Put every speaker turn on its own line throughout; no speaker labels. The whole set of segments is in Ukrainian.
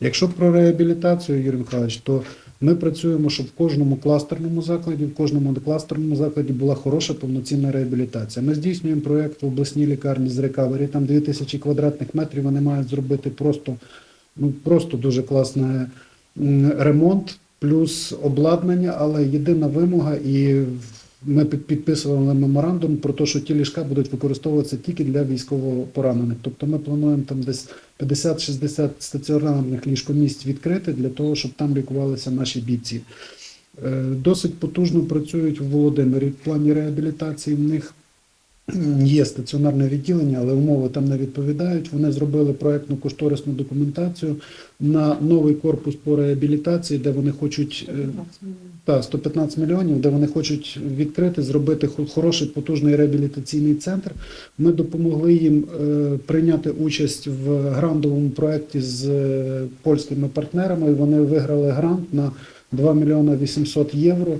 Якщо про реабілітацію, Юрій Михайлович, то ми працюємо, щоб в кожному кластерному закладі, в кожному кластерному закладі була хороша повноцінна реабілітація. Ми здійснюємо проєкт в обласній лікарні з рекавері, там 2000 квадратних метрів вони мають зробити просто, ну, просто дуже класний ремонт, плюс обладнання, але єдина вимога і ми підписували меморандум про те, що ті ліжка будуть використовуватися тільки для військово поранених. Тобто ми плануємо там десь 50-60 стаціонарних ліжкомісць відкрити для того, щоб там лікувалися наші бійці. Е, Досить потужно працюють в Володимирі в плані реабілітації. В них є стаціонарне відділення, але умови там не відповідають. Вони зробили проектну кошторисну документацію на новий корпус по реабілітації, де вони хочуть е, та 115 мільйонів, де вони хочуть відкрити, зробити хо- хороший потужний реабілітаційний центр. Ми допомогли їм е, прийняти участь в грантовому проєкті з е, польськими партнерами. Вони виграли грант на 2 мільйони 800 євро.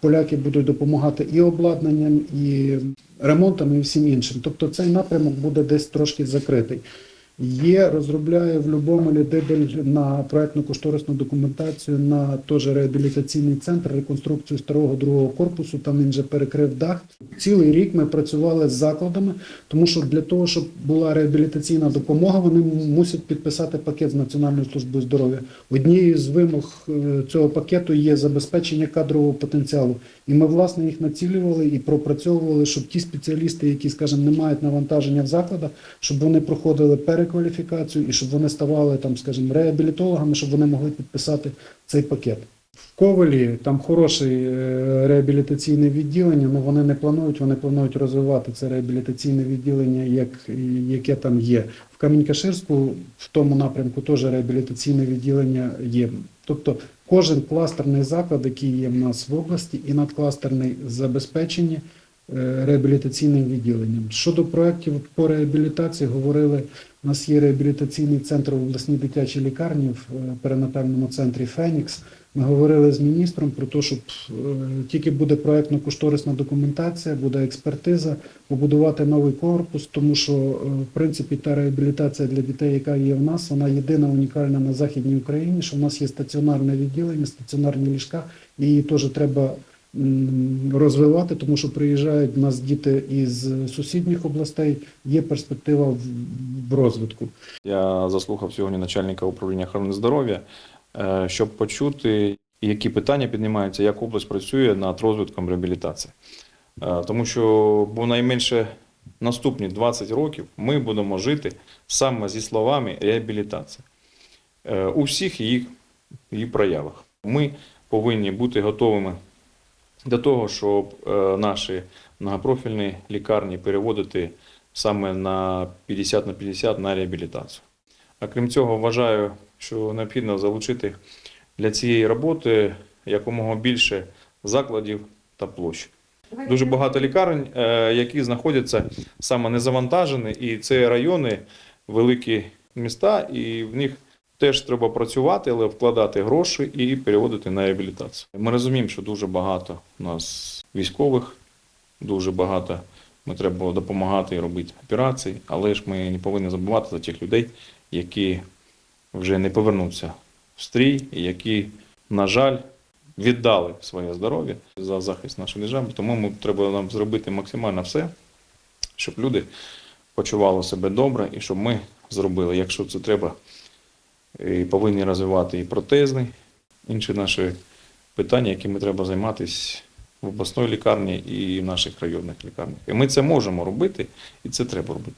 Поляки будуть допомагати і обладнанням, і ремонтом, і всім іншим. Тобто цей напрямок буде десь трошки закритий. Є, розробляє в Любомелі Дебель на проектну кошторисну документацію на теж реабілітаційний центр, реконструкцію старого другого корпусу. Там він вже перекрив дах. Цілий рік ми працювали з закладами, тому що для того, щоб була реабілітаційна допомога, вони мусять підписати пакет з Національною службою здоров'я. Однією з вимог е, цього пакету є забезпечення кадрового потенціалу. І ми власне їх націлювали і пропрацьовували, щоб ті спеціалісти, які, скажімо, не мають навантаження в закладах, щоб вони проходили перекваліфікацію і щоб вони ставали там, скажімо, реабілітологами, щоб вони могли підписати цей пакет. В Ковелі там хороше реабілітаційне відділення, але вони не планують, вони планують розвивати це реабілітаційне відділення, як, яке там є. В Камінь-Каширську в тому напрямку теж реабілітаційне відділення є. Тобто кожен кластерний заклад, який є в нас в області, і надкластерний забезпечені е, реабілітаційним відділенням. Щодо проєктів по реабілітації, говорили, у нас є реабілітаційний центр в обласній дитячій лікарні в е, перинатальному центрі Фенікс. Ми говорили з міністром про те, щоб е, тільки буде проєктно-кошторисна документація, буде експертиза, побудувати новий корпус, тому що е, в принципі та реабілітація для дітей, яка є в нас, вона єдина унікальна на Західній Україні, що в нас є стаціонарне відділення, стаціонарні ліжка, і її теж треба розвивати, тому що приїжджають в нас діти із сусідніх областей, є перспектива в, розвитку.
Я заслухав сьогодні начальника управління охорони здоров'я, е, щоб почути, які питання піднімаються, як область працює над розвитком реабілітації. Е, Тому що бо найменше наступні 20 років ми будемо жити саме зі словами реабілітація Е, у всіх її, її проявах. Ми повинні бути готовими до того, щоб е, наші многопрофільні лікарні переводити саме на 50 на 50 на реабілітацію. А крім цього, вважаю, що необхідно залучити для цієї роботи якомога більше закладів та площ. Дуже багато лікарень, е, які знаходяться саме незавантажені, і це райони, великі міста, і в них теж треба працювати, але вкладати гроші і переводити на реабілітацію. Ми розуміємо, що дуже багато у нас військових, дуже багато ми треба було допомагати і робити операції, але ж ми не повинні забувати за тих людей, які вже не повернуться в стрій, і які, на жаль, віддали своє здоров'я за захист нашої держави. Тому ми, треба нам зробити максимально все, щоб люди почували себе добре і щоб ми зробили, якщо це треба, і повинні розвивати і протезний, інші наші питання, якими треба займатися в обласної лікарні і в наших районних лікарнях. І ми це можемо робити, і це треба робити.